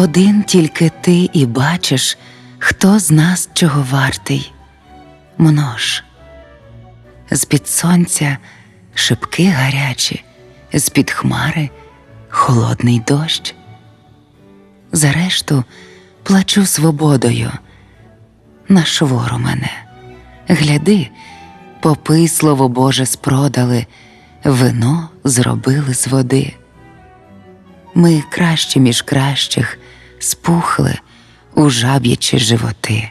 Один тільки ти і бачиш, хто з нас чого вартий. Множ. З-під сонця шипки гарячі, з-під хмари холодний дощ. За решту плачу свободою. На швору мене. Гляди, попи слово Боже спродали, вино зробили з води. Ми кращі між кращих спухли у жаб'ячі животи.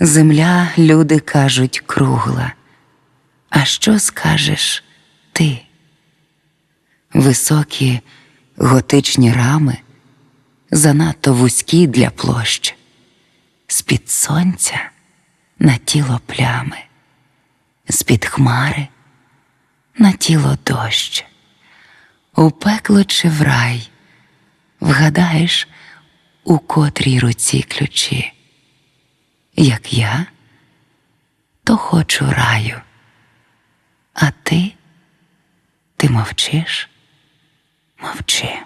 Земля, люди кажуть, кругла. А що скажеш ти? Високі готичні рами, занадто вузькі для площ, з-під сонця на тіло плями, з-під хмари на тіло дощ. У пекло чи в рай, вгадаєш, у котрій руці ключі. Як я, то хочу раю, а ти, ти мовчиш, мовчи.